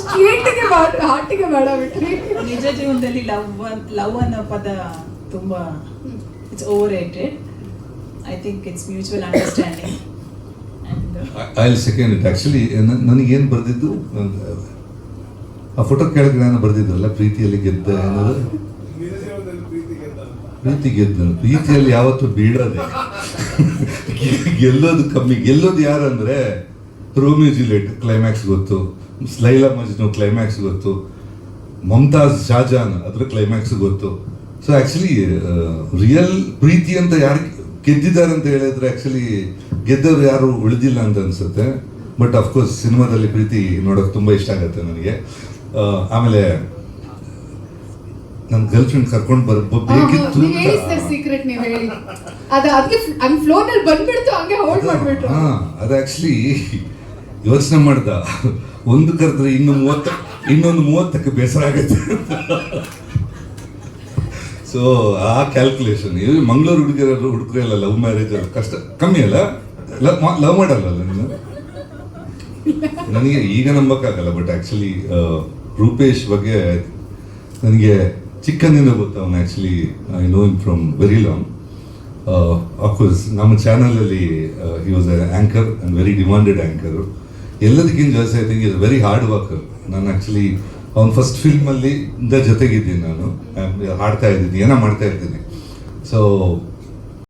ಸ್ಟ್ರೀಟ್ಗೆ ಹಾಟಿಗೆ ಬೇಡ ಬಿಟ್ರಿ. ನಿಜ ಜೀವನದಲ್ಲಿ ಲವ್ ಲವ್ ಅನ್ನೋ ಪದ ತುಂಬಾ it's overrated I think it's mutual understanding and I second it actually ನನಗೇನು ಬರೆದಿದ್ದು? ಆ ಫೋಟೋ ಕೆಳಗೆ ನಾನು ಬರೆದಿದ್ದಲ್ಲ ಪ್ರೀತಿಯಲ್ಲಿ ಗೆದ್ದ ಅನ್ನೋದು? ಪ್ರೀತಿ ಗೆದ್ದ ಪ್ರೀತಿಯಲ್ಲಿ ಯಾವತ್ತೂ ಬೀಳೋದೆ. ಗೆಲ್ಲೋದು ಕಮ್ಮಿ. ಗೆಲ್ಲೋದು ಯಾರಂದ್ರೆ ರೋಮಿಯೋ ಜುಲಿಯಟ್ ಕ್ಲೈಮ್ಯಾಕ್ಸ್ ಗೊತ್ತು. ಸ್ಲೈಲಾ ಮಜ್ನು ಕ್ಲೈಮ್ಯಾಕ್ಸ್ ಗೊತ್ತು. ಮಮತಾಜ್ ಶಾಜಾನ್ ಅದ್ರ ಕ್ಲೈಮ್ಯಾಕ್ಸ್ ಗೊತ್ತು. ಸೊ ಆಕ್ಚುಲಿ ರಿಯಲ್ ಪ್ರೀತಿ ಅಂತ ಯಾರು ಗೆದ್ದಿದ್ದಾರೆ ಅಂತ ಹೇಳಿದ್ರೆ ಆಕ್ಚುಲಿ ಗೆದ್ದವ್ರು ಯಾರು ಉಳಿದಿಲ್ಲ ಅಂತ ಅನ್ಸುತ್ತೆ. ಬಟ್ ಅಫ್ಕೋರ್ಸ್ ಸಿನಿಮಾದಲ್ಲಿ ಪ್ರೀತಿ ನೋಡೋಕೆ ತುಂಬ ಇಷ್ಟ ಆಗುತ್ತೆ ನನಗೆ. ಆಮೇಲೆ ನನ್ನ ಗರ್ಲ್ ಫ್ರೆಂಡ್ ಕರ್ಕೊಂಡು ಬರ್ ಬೇಕಿತ್ತು ಸರ್ ಸೀಕ್ರೆಟ್ ನೀವ್ ಹೇಳಿ. ಅದ ಅದಕ್ಕೆ ಹಂಗ್ ಫ್ಲೋರ್ನಲ್ಲಿ ಬಂದ್ಬಿಡ್ತು ಹಂಗೆ ಹೋಲ್ಡ್ ಮಾಡ್ಬಿಟ್ರು. ಹಾ ಅದು ಆಕ್ಚುಲಿ ಯೋಚನೆ ಮಾಡ್ದ, ಒಂದು ಕರೆದ್ರೆ ಇನ್ನು ಮೂವತ್ತ, ಇನ್ನೊಂದು ಮೂವತ್ತಕ್ಕೆ ಬೇಸರ ಆಗುತ್ತೆ ಸೊ ಆ ಕ್ಯಾಲ್ಕುಲೇಷನ್ ಇದು ಮಂಗಳೂರು ಹುಡುಗಿಯರು ಹುಡುಗರೆಲ್ಲ ಲವ್ ಮ್ಯಾರೇಜ್ ಅಲ್ಲ ಕಷ್ಟ, ಕಮ್ಮಿ ಅಲ್ಲ? ಲವ್ ಮಾಡಲ್ಲ ನೀನು ನನಗೆ ಈಗ ನಂಬಕ್ಕಾಗಲ್ಲ ಬಟ್ ಆಕ್ಚುಲಿ ರೂಪೇಶ್ ಬಗ್ಗೆ ನನಗೆ ಚಿಕ್ಕಂದಿನ ಗೊತ್ತು, ಅವನು actually I know in from very long of course ನಮ್ಮ ಚಾನಲಲ್ಲಿ he was anchor and very demanded anchor ಎಲ್ಲದಕ್ಕಿಂತ ಜಾಸ್ತಿ I is very hard work ನಾನು ಆ್ಯಕ್ಚುಲಿ ಅವ್ನ ಫಸ್ಟ್ ಫಿಲ್ಮಲ್ಲಿ ಇಂದ ಜೊತೆಗಿದ್ದೀನಿ ನಾನು. ಹಾಡ್ತಾ ಇದ್ದೀನಿ, ಏನೋ ಮಾಡ್ತಾ ಇದ್ದೀನಿ. ಸೊ